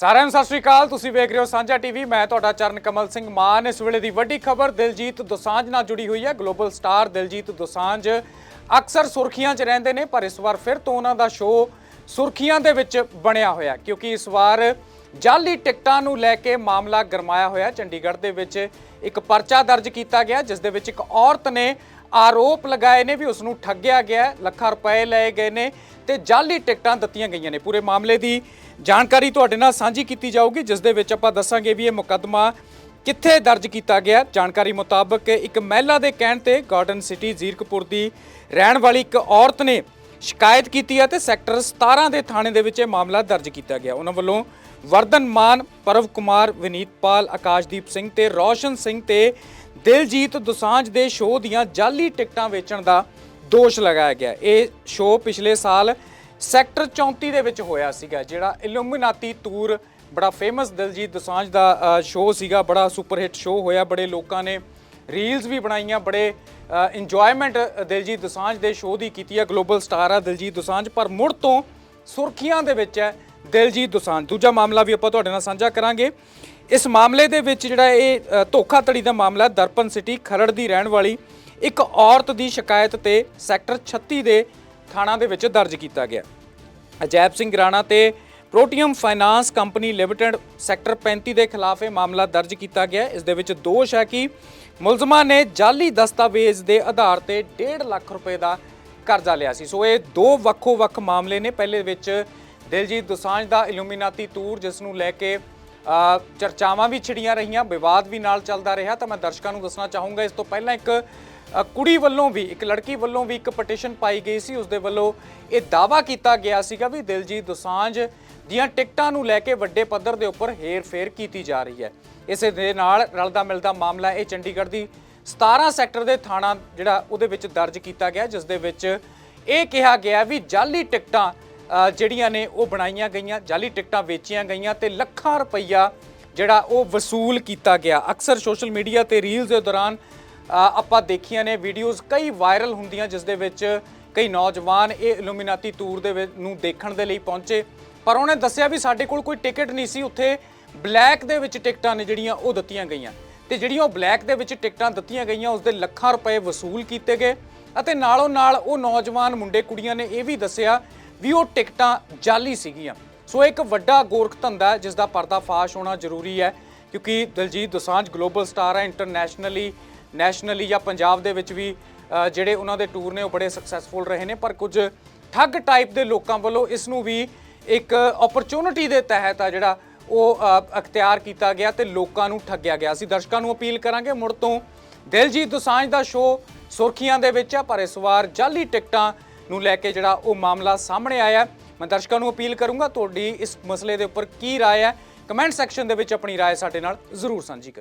ਸਾਰਿਆਂ ਨੂੰ ਸਤਿ ਸ਼੍ਰੀ ਅਕਾਲ, ਤੁਸੀਂ ਵੇਖ ਰਹੇ ਹੋ ਸਾਂਝਾ ਟੀਵੀ। ਮੈਂ ਤੁਹਾਡਾ ਚਰਨ ਕਮਲ ਸਿੰਘ ਮਾਨ। ਇਸ ਵੇਲੇ ਦੀ ਵੱਡੀ ਖਬਰ ਦਿਲਜੀਤ ਦੋਸਾਂਝ ਨਾਲ ਜੁੜੀ ਹੋਈ ਹੈ। ਗਲੋਬਲ ਸਟਾਰ ਦਿਲਜੀਤ ਦੋਸਾਂਝ ਅਕਸਰ ਸੁਰਖੀਆਂ 'ਚ ਰਹਿੰਦੇ ਨੇ, ਪਰ ਇਸ ਵਾਰ ਫਿਰ ਤੋਂ ਉਹਨਾਂ ਦਾ ਸ਼ੋਅ ਸੁਰਖੀਆਂ ਦੇ ਵਿੱਚ ਬਣਿਆ ਹੋਇਆ ਕਿਉਂਕਿ ਇਸ ਵਾਰ ਜਾਲੀ ਟਿਕਟਾਂ ਨੂੰ ਲੈ ਕੇ ਮਾਮਲਾ ਗਰਮਾਇਆ ਹੋਇਆ ਚੰਡੀਗੜ੍ਹ ਦੇ ਵਿੱਚ ਇੱਕ ਪਰਚਾ ਦਰਜ ਕੀਤਾ ਗਿਆ, ਜਿਸ ਦੇ ਵਿੱਚ ਇੱਕ ਔਰਤ ਨੇ ਆਰੋਪ ਲਗਾਏ ਨੇ ਵੀ ਉਸ ਨੂੰ ਠੱਗਿਆ ਗਿਆ ਲੱਖਾਂ ਰੁਪਏ ਲਏ ਗਏ ਨੇ ਤੇ ਜਾਲੀ ਟਿਕਟਾਂ ਦਿੱਤੀਆਂ ਗਈਆਂ ਨੇ। ਪੂਰੇ ਮਾਮਲੇ ਦੀ ਜਾਣਕਾਰੀ ਤੁਹਾਡੇ ਨਾਲ ਸਾਂਝੀ ਕੀਤੀ ਜਾਊਗੀ, ਜਿਸ ਦੇ ਵਿੱਚ ਆਪਾਂ ਦੱਸਾਂਗੇ ਵੀ ਇਹ ਮੁਕੱਦਮਾ ਕਿੱਥੇ ਦਰਜ ਕੀਤਾ ਗਿਆ। ਜਾਣਕਾਰੀ ਮੁਤਾਬਕ ਇੱਕ ਮਹਿਲਾ ਦੇ ਕਹਿਣ ਤੇ ਗਾਰਡਨ ਸਿਟੀ ਜ਼ੀਰਕਪੁਰ ਦੀ ਰਹਿਣ ਵਾਲੀ ਇੱਕ ਔਰਤ ਨੇ ਸ਼ਿਕਾਇਤ ਕੀਤੀ ਹੈ ਤੇ ਸੈਕਟਰ 17 ਦੇ ਥਾਣੇ ਦੇ ਵਿੱਚ ਇਹ ਮਾਮਲਾ ਦਰਜ ਕੀਤਾ ਗਿਆ। ਉਹਨਾਂ ਵੱਲੋਂ ਵਰਦਨ ਮਾਨ, ਪਰਵ ਕੁਮਾਰ ਵਿਨੀਤਪਾਲ ਆਕਾਸ਼ਦੀਪ ਸਿੰਘ ਤੇ ਰੌਸ਼ਨ ਸਿੰਘ ਤੇ ਦਿਲਜੀਤ ਦੁਸਾਂਝ ਦੇ ਸ਼ੋਅ ਦੀਆਂ ਜਾਲੀ ਟਿਕਟਾਂ ਵੇਚਣ ਦਾ ਦੋਸ਼ ਲਗਾਇਆ ਗਿਆ। ਇਹ ਸ਼ੋਅ ਪਿਛਲੇ ਸਾਲ ਸੈਕਟਰ 34 ਦੇ ਵਿੱਚ ਹੋਇਆ ਸੀਗਾ ਜਿਹੜਾ ਇਲੂਮੀਨਾਤੀ ਟੂਰ ਬੜਾ ਫੇਮਸ ਦਿਲਜੀਤ ਦੋਸਾਂਝ ਦਾ ਸ਼ੋਅ ਸੀਗਾ ਬੜਾ ਸੁਪਰ ਹਿੱਟ ਸ਼ੋਅ ਹੋਇਆ ਬੜੇ ਲੋਕਾਂ ਨੇ ਰੀਲਸ ਵੀ ਬਣਾਈਆਂ ਬੜੇ ਇੰਜੋਇਮੈਂਟ ਦਿਲਜੀਤ ਦੁਸਾਂਝ ਦੇ ਸ਼ੋਅ ਦੀ ਕੀਤੀ ਹੈ ਗਲੋਬਲ ਸਟਾਰ ਆ ਦਿਲਜੀਤ ਦੋਸਾਂਝ ਪਰ ਮੁੜ ਤੋਂ ਸੁਰਖੀਆਂ ਦੇ ਵਿੱਚ ਹੈ ਦਿਲਜੀਤ ਦੋਸਾਂਝ। ਦੂਜਾ ਮਾਮਲਾ ਵੀ ਆਪਾਂ ਤੁਹਾਡੇ ਨਾਲ ਸਾਂਝਾ ਕਰਾਂਗੇ। ਇਸ ਮਾਮਲੇ ਦੇ ਵਿੱਚ ਜਿਹੜਾ ਇਹ ਧੋਖਾਧੜੀ ਦਾ ਮਾਮਲਾ ਹੈ, ਦਰਪਨ ਸਿਟੀ ਖਰੜ ਦੀ ਰਹਿਣ ਵਾਲੀ ਇੱਕ ਔਰਤ ਦੀ ਸ਼ਿਕਾਇਤ ਤੇ ਸੈਕਟਰ 36 ਦੇ ਥਾਣਾ ਦੇ ਵਿੱਚ ਦਰਜ ਕੀਤਾ ਗਿਆ। ਅਜੈਬ ਸਿੰਘ ਰਾਣਾ ਤੇ Protium finance company limited sector 35 ਦੇ ਖਿਲਾਫ ਇਹ ਮਾਮਲਾ ਦਰਜ ਕੀਤਾ ਗਿਆ। ਇਸ ਦੇ ਵਿੱਚ ਦੋਸ਼ ਹੈ ਕਿ ਮੁਲਜ਼ਮਾਂ ਨੇ ਜਾਲੀ ਦਸਤਾਵੇਜ਼ ਦੇ ਆਧਾਰ ਤੇ 1.5 ਲੱਖ ਰੁਪਏ ਦਾ ਕਰਜ਼ਾ ਲਿਆ ਸੀ। ਸੋ ਇਹ ਦੋ ਵੱਖੋ ਵੱਖ ਮਾਮਲੇ ਨੇ। ਪਹਿਲੇ ਵਿੱਚ ਦਿਲਜੀਤ ਦੋਸਾਂਝ ਦਾ ਇਲੂਮੀਨਾਤੀ ਟੂਰ ਜਿਸ ਨੂੰ ਲੈ ਕੇ ਚਰਚਾਵਾਂ ਵੀ ਛਿੜੀਆਂ ਰਹੀਆਂ, ਵਿਵਾਦ ਵੀ ਨਾਲ ਚੱਲਦਾ ਰਿਹਾ। ਤਾਂ ਮੈਂ ਦਰਸ਼ਕਾਂ ਨੂੰ ਦੱਸਣਾ ਚਾਹੂੰਗਾ, ਇਸ ਤੋਂ ਪਹਿਲਾਂ ਇੱਕ ਕੁੜੀ ਵੱਲੋਂ ਵੀ, ਇੱਕ ਲੜਕੀ ਵੱਲੋਂ ਵੀ ਇੱਕ ਪਟੀਸ਼ਨ ਪਾਈ ਗਈ ਸੀ। ਉਸ ਦੇ ਵੱਲੋਂ ਇਹ ਦਾਵਾ ਕੀਤਾ ਗਿਆ ਸੀਗਾ ਵੀ ਦਿਲਜੀਤ ਦੋਸਾਂਝ ਦੀਆਂ ਟਿਕਟਾਂ ਨੂੰ ਲੈ ਕੇ ਵੱਡੇ ਪੱਧਰ ਦੇ ਉੱਪਰ ਹੇਰ-ਫੇਰ ਕੀਤੀ ਜਾ ਰਹੀ ਹੈ। ਇਸੇ ਦੇ ਨਾਲ ਰਲਦਾ ਮਿਲਦਾ ਮਾਮਲਾ ਇਹ ਚੰਡੀਗੜ੍ਹ ਦੀ 17 ਸੈਕਟਰ ਦੇ ਥਾਣਾ ਜਿਹੜਾ ਉਹਦੇ ਵਿੱਚ ਦਰਜ ਕੀਤਾ ਗਿਆ, ਜਿਸ ਦੇ ਵਿੱਚ ਇਹ ਕਿਹਾ ਗਿਆ ਵੀ ਜਾਲੀ ਟਿਕਟਾਂ ਜਿਹੜੀਆਂ ਨੇ ਉਹ ਬਣਾਈਆਂ ਗਈਆਂ ਜਾਲੀ ਟਿਕਟਾਂ ਵੇਚੀਆਂ ਗਈਆਂ ਤੇ ਲੱਖਾਂ ਰੁਪਈਆ ਜਿਹੜਾ ਉਹ ਵਸੂਲ ਕੀਤਾ ਗਿਆ। ਅਕਸਰ ਸੋਸ਼ਲ ਮੀਡੀਆ ਤੇ ਰੀਲਸ ਦੇ ਦੌਰਾਨ ਆਪਾਂ ਦੇਖੀਆਂ ਨੇ ਵੀਡੀਓਜ਼ ਕਈ ਵਾਇਰਲ ਹੁੰਦੀਆਂ ਜਿਸ ਦੇ ਵਿੱਚ ਕਈ ਨੌਜਵਾਨ ਇਹ ਇਲੂਮੀਨਾਤੀ ਟੂਰ ਦੇ ਵਿੱਚ ਨੂੰ ਦੇਖਣ ਦੇ ਲਈ ਪਹੁੰਚੇ। ਪਰ ਉਹਨੇ ਦੱਸਿਆ ਵੀ ਸਾਡੇ ਕੋਲ ਕੋਈ ਟਿਕਟ ਨਹੀਂ ਸੀ, ਉੱਥੇ ਬਲੈਕ ਦੇ ਵਿੱਚ ਟਿਕਟਾਂ ਨੇ ਜਿਹੜੀਆਂ ਉਹ ਦਿੱਤੀਆਂ ਗਈਆਂ। ਤੇ ਜਿਹੜੀਆਂ ਉਹ ਬਲੈਕ ਦੇ ਵਿੱਚ ਟਿਕਟਾਂ ਦਿੱਤੀਆਂ ਗਈਆਂ ਉਸ ਦੇ ਲੱਖਾਂ ਰੁਪਏ ਵਸੂਲ ਕੀਤੇ ਗਏ ਅਤੇ ਨਾਲੋਂ ਨਾਲ ਉਹ ਨੌਜਵਾਨ ਮੁੰਡੇ ਕੁੜੀਆਂ ਨੇ ਇਹ ਵੀ ਦੱਸਿਆ ਵੀ ਉਹ ਟਿਕਟਾਂ ਜਾਲੀ ਸੀਗੀਆਂ। ਸੋ ਇੱਕ ਵੱਡਾ ਗੋਰਖ ਧੰਦਾ ਹੈ, ਜਿਸ ਦਾ ਪਰਦਾਫਾਸ਼ ਹੋਣਾ ਜ਼ਰੂਰੀ ਹੈ, ਕਿਉਂਕਿ ਦਲਜੀਤ ਦੋਸਾਂਝ ਗਲੋਬਲ ਸਟਾਰ ਹੈ ਇੰਟਰਨੈਸ਼ਨਲੀ ਨੈਸ਼ਨਲੀ ਜਾਂ ਪੰਜਾਬ ਦੇ ਵਿੱਚ ਵੀ ਅ, ਜਿਹੜੇ ਉਹਨਾਂ ਦੇ ਟੂਰ ਨੇ ਉਹ ਬੜੇ ਸਕਸੈਸਫੁਲ ਰਹੇ ਨੇ ਪਰ ਕੁਝ ਠੱਗ ਟਾਈਪ ਦੇ ਲੋਕਾਂ ਵੱਲੋਂ ਇਸ ਨੂੰ ਵੀ ਇੱਕ ਓਪਰਚੁਨਿਟੀ ਦੇ ਤਹਿਤ ਆ ਜਿਹੜਾ ਉਹ ਅ, ਅਖਤਿਆਰ ਕੀਤਾ ਗਿਆ ਤੇ ਲੋਕਾਂ ਨੂੰ ਠੱਗਿਆ ਗਿਆ ਅਸੀਂ ਦਰਸ਼ਕਾਂ ਨੂੰ ਅਪੀਲ ਕਰਾਂਗੇ ਮੁੜ ਤੋਂ ਦਿਲਜੀਤ ਦੋਸਾਂਝ ਦਾ ਸ਼ੋਅ ਸੁਰਖੀਆਂ ਦੇ ਵਿੱਚ ਆ ਪਰ ਇਸ ਵਾਰ ਜਾਲੀ ਟਿਕਟਾਂ ਨੂੰ ਲੈ ਕੇ ਜਿਹੜਾ ਉਹ ਮਾਮਲਾ ਸਾਹਮਣੇ ਆਇਆ ਹੈ। ਮੈਂ ਦਰਸ਼ਕਾਂ ਨੂੰ ਅਪੀਲ ਕਰੂੰਗਾ ਤੁਹਾਡੀ ਇਸ ਮਸਲੇ ਦੇ ਉੱਪਰ ਕੀ رائے ਹੈ ਕਮੈਂਟ ਸੈਕਸ਼ਨ ਦੇ ਵਿੱਚ ਆਪਣੀ رائے ਸਾਡੇ ਨਾਲ ਜ਼ਰੂਰ ਸਾਂਝੀ ਕਰੋ